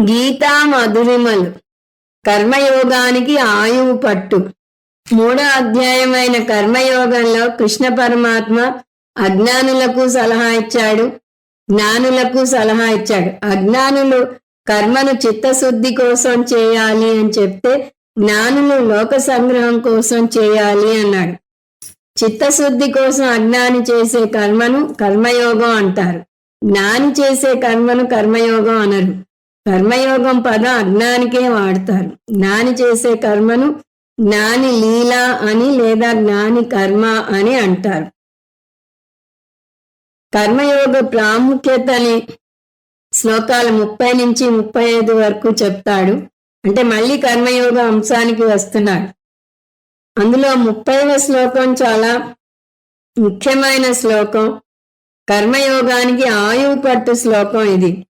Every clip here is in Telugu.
గీతా మధురిమలు. కర్మయోగానికి ఆయువు పట్టు. మూడో అధ్యాయమైన కర్మయోగంలో కృష్ణ పరమాత్మ అజ్ఞానులకు సలహా ఇచ్చాడు. జ్ఞానులకు సలహా ఇచ్చాడు. అజ్ఞానులు కర్మను చిత్తశుద్ధి కోసం చేయాలి అని చెప్తే జ్ఞానులు లోక సంగ్రహం కోసం చేయాలి అన్నాడు. చిత్తశుద్ధి కోసం అజ్ఞాని చేసే కర్మను కర్మయోగం అంటారు. జ్ఞాని చేసే కర్మను కర్మయోగం అనరు. కర్మయోగం పదం అజ్ఞానికే వాడతారు. జ్ఞాని చేసే కర్మను జ్ఞాని లీల అని లేదా జ్ఞాని కర్మ అని అంటారు. కర్మయోగ ప్రాముఖ్యతని శ్లోకాలు ముప్పై నుంచి ముప్పై ఐదు వరకు చెప్తాడు. అంటే మళ్ళీ కర్మయోగ అంశానికి వస్తున్నాడు. అందులో ముప్పైవ శ్లోకం చాలా ముఖ్యమైన శ్లోకం. కర్మయోగానికి ఆయువు పట్టు శ్లోకం ఇది.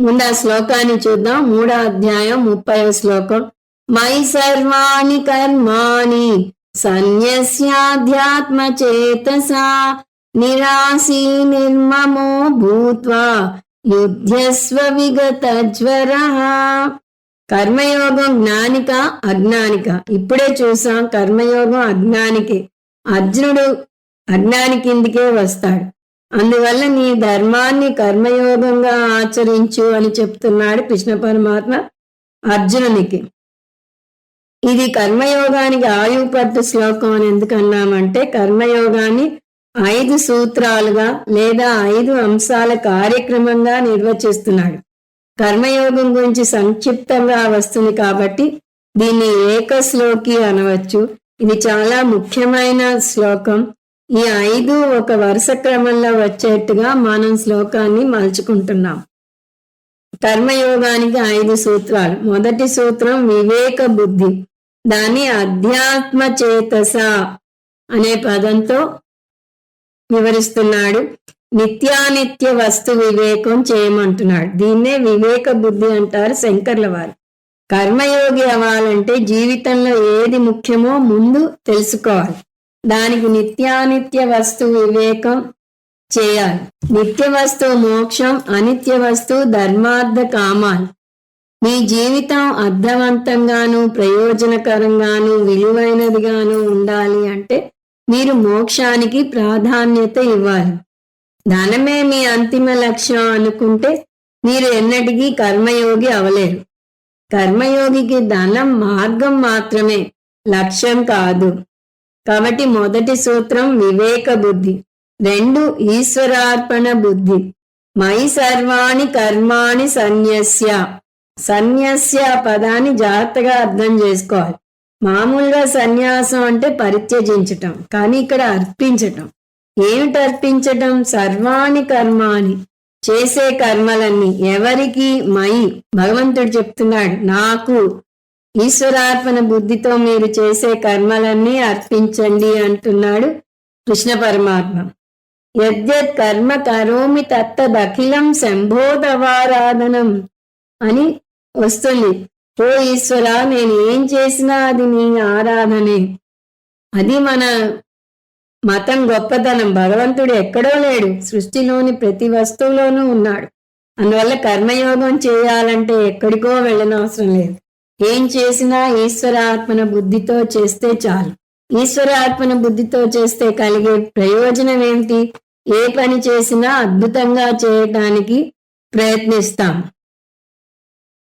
ముందు ఆ శ్లోకాన్ని చూద్దాం. మూడో అధ్యాయం ముప్పై శ్లోకం. మై సర్వాణి కర్మాణి సన్యస్యాధ్యాత్మ చేతసా నిరాశీ నిర్మమో భూత్వా యుద్ధస్వ విగత జ్వర. కర్మయోగం జ్ఞానిక అజ్ఞానిక. ఇప్పుడే చూసాం కర్మయోగం అజ్ఞానికే. అర్జునుడు అజ్ఞాని కిందికే వస్తాడు. అందువల్ల నీ ధర్మాన్ని కర్మయోగంగా ఆచరించు అని చెప్తున్నాడు కృష్ణ పరమాత్మ అర్జునునికి. ఇది కర్మయోగానికి ఆయువు శ్లోకం అని ఎందుకన్నామంటే కర్మయోగాన్ని ఐదు సూత్రాలుగా లేదా ఐదు అంశాల కార్యక్రమంగా నిర్వచిస్తున్నాడు. కర్మయోగం గురించి సంక్షిప్తంగా వస్తుంది కాబట్టి దీన్ని ఏకశ్లోకి అనవచ్చు. ఇది చాలా ముఖ్యమైన శ్లోకం. ఈ ఐదు ఒక వరుస క్రమంలో వచ్చేట్టుగా మనం శ్లోకాన్ని మలుచుకుంటున్నాం. కర్మయోగానికి ఐదు సూత్రాలు. మొదటి సూత్రం వివేక బుద్ధి. దాన్ని అధ్యాత్మ చేతస అనే పదంతో వివరిస్తున్నాడు. నిత్యానిత్య వస్తు వివేకం చేయమంటున్నాడు. దీన్నే వివేక బుద్ధి అంటారు శంకర్ల వారు. కర్మయోగి అవ్వాలంటే జీవితంలో ఏది ముఖ్యమో ముందు తెలుసుకోవాలి. దానికి నిత్యానిత్య వస్తు వివేకం చేయాలి. నిత్య వస్తువు మోక్షం అనిత్య వస్తువు ధర్మార్థ కామాలు. మీ జీవితం అర్థవంతంగాను ప్రయోజనకరంగాను విలువైనదిగాను ఉండాలి అంటే మీరు మోక్షానికి ప్రాధాన్యత ఇవ్వాలి. ధనమే మీ అంతిమ లక్ష్యం అనుకుంటే మీరు ఎన్నటికీ కర్మయోగి అవలేరు. కర్మయోగికి ధనం మార్గం మాత్రమే లక్ష్యం కాదు. కాబట్టి మొదటి సూత్రం వివేక బుద్ధి రెండు ఈశ్వరార్పణ బుద్ధి. మై సర్వాణి కర్మాణి సన్యస్య. సన్యస్య పదాన్ని జాగ్రత్తగా అర్థం చేసుకోవాలి. మామూలుగా సన్యాసం అంటే పరిత్యజించటం కానీ ఇక్కడ అర్పించటం. ఏమిటి అర్పించటం? సర్వాణి కర్మాని చేసే కర్మలన్నీ ఎవరికి? మై భగవంతుడు చెప్తున్నాడు నాకు ఈశ్వరార్పణ బుద్ధితో మీరు చేసే కర్మలన్నీ అర్పించండి అంటున్నాడు కృష్ణ పరమాత్మ. యద్యత్ కర్మ కరోమి తత్తదఖిలం శంభోదవారాధనం అని వస్తుంది. ఓ ఈశ్వర నేను ఏం చేసినా అది నీ ఆరాధనే. అది మన మతం గొప్పతనం. భగవంతుడు ఎక్కడో లేడు. సృష్టిలోని ప్రతి వస్తువులోనూ ఉన్నాడు. అందువల్ల కర్మయోగం చేయాలంటే ఎక్కడికో వెళ్ళనవసరం లేదు. ఏం చేసినా ఈశ్వరాత్మన బుద్ధితో చేస్తే చాలు. ఈశ్వరాత్మన బుద్ధితో చేస్తే కలిగే ప్రయోజనం ఏమిటి? ఏ పని చేసినా అద్భుతంగా చేయటానికి ప్రయత్నిస్తాం.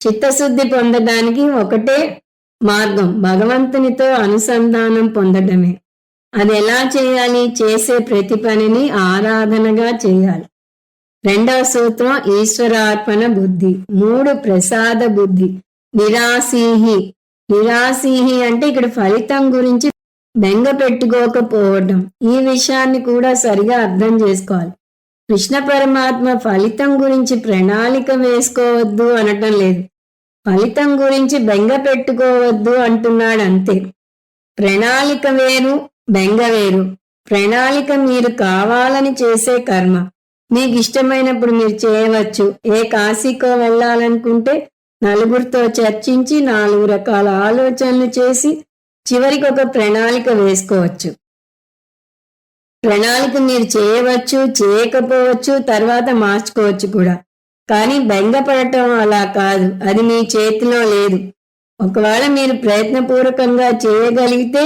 చిత్తశుద్ధి పొందడానికి ఒకటే మార్గం భగవంతునితో అనుసంధానం పొందడమే అది ఎలా చేయాలి? చేసే ప్రతి పనిని ఆరాధనగా చేయాలి. రెండవ సూత్రం ఈశ్వరార్పణ బుద్ధి. మూడు ప్రసాద బుద్ధి. నిరాశీహి. నిరాశీహి అంటే ఇక్కడ ఫలితం గురించి బెంగ పెట్టుకోకపోవటం ఈ విషయాన్ని కూడా సరిగా అర్థం చేసుకోవాలి. కృష్ణ పరమాత్మ ఫలితం గురించి ప్రణాళిక వేసుకోవద్దు అనటం లేదు. ఫలితం గురించి బెంగ పెట్టుకోవద్దు అంటున్నాడు అంతే ప్రణాళిక వేరు బెంగ వేరు. ప్రణాళిక మీరు కావాలని చేసే కర్మ. మీకు ఇష్టమైనప్పుడు మీరు చేయవచ్చు. ఏ కాశీకో వెళ్ళాలనుకుంటే నలుగురితో చర్చించి నాలుగు రకాల ఆలోచనలు చేసి చివరికి ఒక ప్రణాళిక వేసుకోవచ్చు. ప్రణాళిక మీరు చేయవచ్చు చేయకపోవచ్చు తర్వాత మార్చుకోవచ్చు కూడా. కానీ బెంగపడటం అలా కాదు. అది మీ చేతిలో లేదు. ఒకవేళ మీరు ప్రయత్నపూర్వకంగా చేయగలిగితే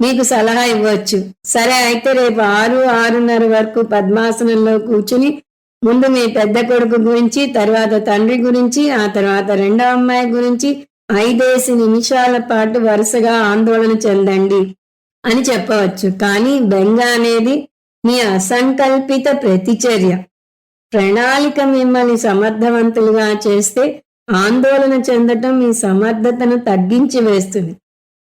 మీకు సలహా ఇవ్వచ్చు. సరే అయితే రేపు ఆరు ఆరున్నర వరకు పద్మాసనంలో కూర్చుని ముందు మీ పెద్ద కొడుకు గురించి తర్వాత తండ్రి గురించి ఆ తర్వాత రెండో అమ్మాయి గురించి ఐదేసి నిమిషాల పాటు వరుసగా ఆందోళన చెందండి అని చెప్పవచ్చు. కానీ బెంగ అనేది మీ అసంకల్పిత ప్రతిచర్య. ప్రణాళిక మిమ్మల్ని సమర్థవంతులుగా చేస్తే ఆందోళన చెందటం మీ సమర్థతను తగ్గించి వేస్తుంది.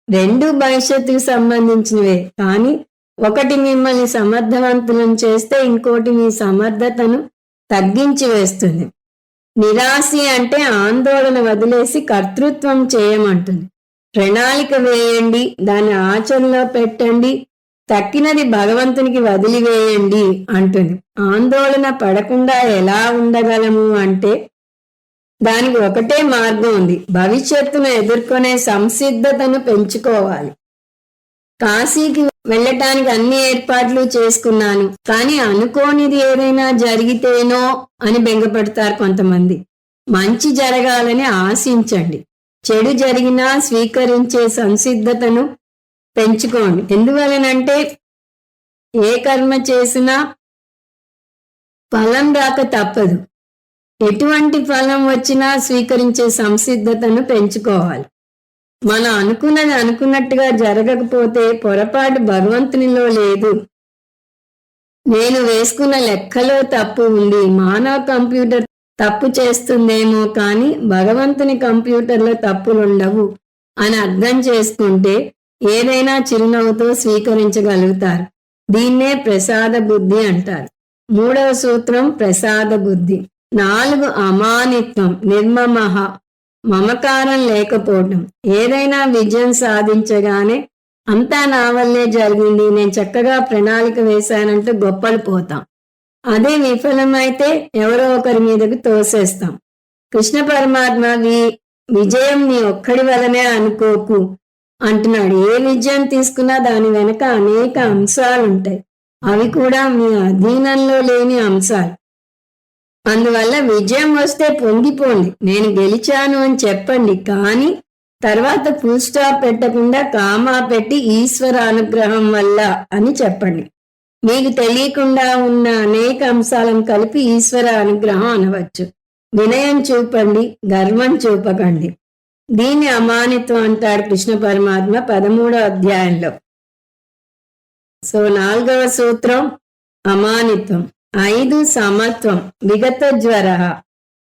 రెండు భవిష్యత్తుకు సంబంధించినవే. కానీ ఒకటి మిమ్మల్ని సమర్థవంతులను చేస్తే ఇంకోటి మీ సమర్థతను తగ్గించి వేస్తుంది. నిరాశ అంటే ఆందోళన వదిలేసి కర్తృత్వం చేయమంటుంది. ప్రణాళిక వేయండి దాన్ని ఆచరణలో పెట్టండి తక్కినది భగవంతునికి వదిలివేయండి అంటుంది. ఆందోళన పడకుండా ఎలా ఉండగలము అంటే దానికి ఒకటే మార్గం ఉంది. భవిష్యత్తును ఎదుర్కొనే సంసిద్ధతను పెంచుకోవాలి. కాశీకి వెళ్ళటానికి అన్ని ఏర్పాట్లు చేసుకున్నాను. కానీ అనుకోనిది ఏదైనా జరిగితేనో అని బెంగపడతారు కొంతమంది. మంచి జరగాలని ఆశించండి. చెడు జరిగినా స్వీకరించే సంసిద్ధతను పెంచుకోండి. ఎందువలనంటే ఏ కర్మ చేసినా ఫలం రాక తప్పదు. ఎటువంటి ఫలం వచ్చినా స్వీకరించే సంసిద్ధతను పెంచుకోవాలి. మనం అనుకున్నది అనుకున్నట్టుగా జరగకపోతే పొరపాటు భగవంతునిలో లేదు. నేను వేసుకున్న లెక్కలో తప్పు ఉంది. మానవ కంప్యూటర్ తప్పు చేస్తుందేమో కానీ భగవంతుని కంప్యూటర్లో తప్పులుండవు అని అర్థం చేసుకుంటే ఏదైనా చిరునవ్వుతో స్వీకరించగలుగుతారు. దీన్నే ప్రసాద బుద్ధి అంటారు. మూడవ సూత్రం ప్రసాద బుద్ధి. నాలుగు అమానిత్వం నిర్మమహ. మమకారం లేకపోవటం. ఏదైనా విజయం సాధించగానే అంతా నా వల్లే జరిగింది. నేను చక్కగా ప్రణాళిక వేశానంటూ గొప్పలు పోతాం. అదే విఫలమైతే ఎవరో ఒకరి మీదకు తోసేస్తాం. కృష్ణ పరమాత్మ విజయం నీ ఒక్కడి వలనే అనుకోకు అంటున్నాడు. ఏ విజయం తీసుకున్నా దాని వెనక అనేక అంశాలు ఉంటాయి అవి కూడా మీ అధీనంలో లేని అంశాలు. అందువల్ల విజయం వస్తే పొంగిపోండి. నేను గెలిచాను అని చెప్పండి. కానీ తర్వాత ఫుల్ స్టాప్ పెట్టకుండా కామా పెట్టి ఈశ్వర అనుగ్రహం వల్ల అని చెప్పండి. మీకు తెలియకుండా ఉన్న అనేక అంశాలను కలిపి ఈశ్వర అనుగ్రహం అనవచ్చు. వినయం చూపండి. గర్వం చూపకండి. దీన్ని అమానిత్వం అంటాడు కృష్ణ పరమాత్మ పదమూడో అధ్యాయంలో. సో నాలుగవ సూత్రం అమానిత్వం ఐదు సమత్వం విగత జ్వర.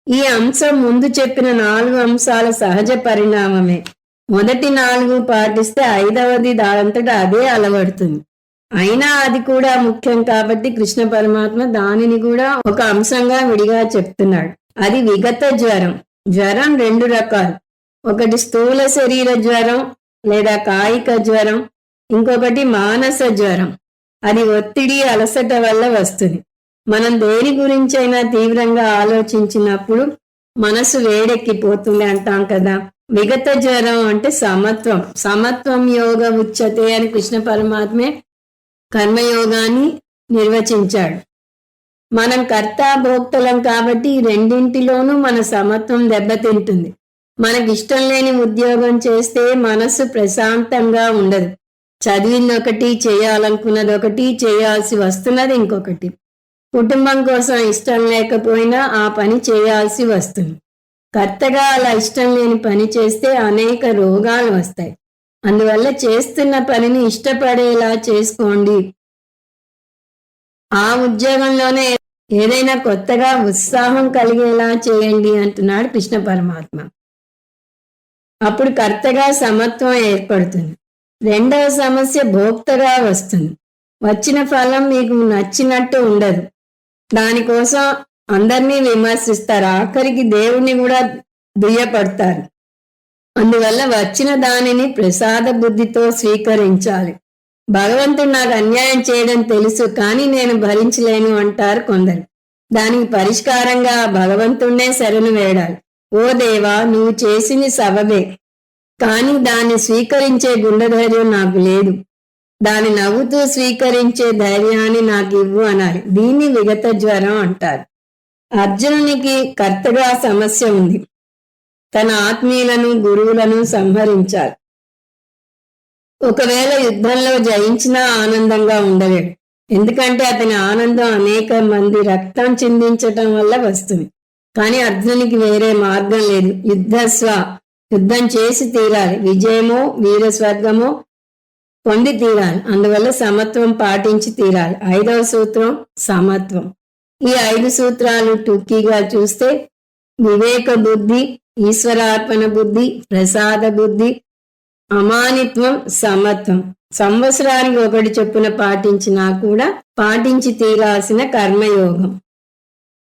ఈ అంశం ముందు చెప్పిన నాలుగు అంశాల సహజ పరిణామమే. మొదటి నాలుగు పాటిస్తే ఐదవది దానంతటా అదే అలవడుతుంది. అయినా అది కూడా ముఖ్యం కాబట్టి కృష్ణ పరమాత్మ దానిని కూడా ఒక అంశంగా విడిగా చెప్తున్నాడు. అది విగత జ్వరం. జ్వరం రెండు రకాలు. ఒకటి స్థూల శరీర జ్వరం లేదా కాయిక జ్వరం. ఇంకొకటి మానస జ్వరం. అది ఒత్తిడి అలసట వల్ల వస్తుంది. మనం దేని గురించైనా తీవ్రంగా ఆలోచించినప్పుడు మనసు వేడెక్కిపోతుంది అంటాం కదా. విగత జ్వరం అంటే సమత్వం. సమత్వం యోగ ఉచ్యతే అని కృష్ణ పరమాత్మే కర్మయోగాన్ని నిర్వచించాడు. మనం కర్త భోక్తలం కాబట్టి రెండింటిలోనూ మన సమత్వం దెబ్బతింటుంది. మనకి ఇష్టం లేని ఉద్యోగం చేస్తే మనసు ప్రశాంతంగా ఉండదు. చదివింది ఒకటి చేయాలనుకున్నది ఒకటి చేయాల్సి వస్తున్నది ఇంకొకటి. కుటుంబం కోసం ఇష్టం లేకపోయినా ఆ పని చేయాల్సి వస్తుంది. కర్తగా అలా ఇష్టం లేని పని చేస్తే అనేక రోగాలు వస్తాయి. అందువల్ల చేస్తున్న పనిని ఇష్టపడేలా చేసుకోండి. ఆ ఉద్యోగంలోనే ఏదైనా కొత్తగా ఉత్సాహం కలిగేలా చేయండి అంటున్నాడు కృష్ణ పరమాత్మ. అప్పుడు కర్తగా సమత్వం ఏర్పడుతుంది. రెండవ సమస్య భోక్తగా వస్తుంది. వచ్చిన ఫలం మీకు నచ్చినట్టు ఉండదు. దానికోసం అందరినీ విమర్శిస్తారు. ఆఖరికి దేవుణ్ణి కూడా దుయ్యపడతారు. అందువల్ల వచ్చిన దానిని ప్రసాద బుద్ధితో స్వీకరించాలి. భగవంతుడు నాకు అన్యాయం చేయడం తెలుసు కానీ నేను భరించలేను అంటారు కొందరు. దానికి పరిష్కారంగా భగవంతుణ్ణే శరణు వేడాలి. ఓ దేవా నువ్వు చేసింది సబబే కానీ దాన్ని స్వీకరించే గుండధైర్యం నాకు లేదు. దాని నవ్వుతూ స్వీకరించే ధైర్యాన్ని నాకు ఇవ్వు అనాలి. దీన్ని విగత జ్వరం అంటారు. అర్జునునికి కర్తగా సమస్య ఉంది. తన ఆత్మీయులను గురువులను సంహరించాలి. ఒకవేళ యుద్ధంలో జయించినా ఆనందంగా ఉండలేడు. ఎందుకంటే అతని ఆనందం అనేక మంది రక్తం చిందించటం వల్ల వస్తుంది. కానీ అర్జునునికి వేరే మార్గం లేదు. యుద్ధస్వ యుద్ధం చేసి తీరాలి. విజయమో వీరస్వర్గమో పొంది తీరాలి అందువల్ల సమత్వం పాటించి తీరాలి. ఐదవ సూత్రం సమత్వం. ఈ ఐదు సూత్రాలు టూకీగా చూస్తే వివేక బుద్ధి ఈశ్వరార్పణ బుద్ధి ప్రసాద బుద్ధి అమానిత్వం సమత్వం. సంవత్సరానికి ఒకటి చొప్పున పాటించినా కూడా పాటించి తీరాల్సిన కర్మయోగం.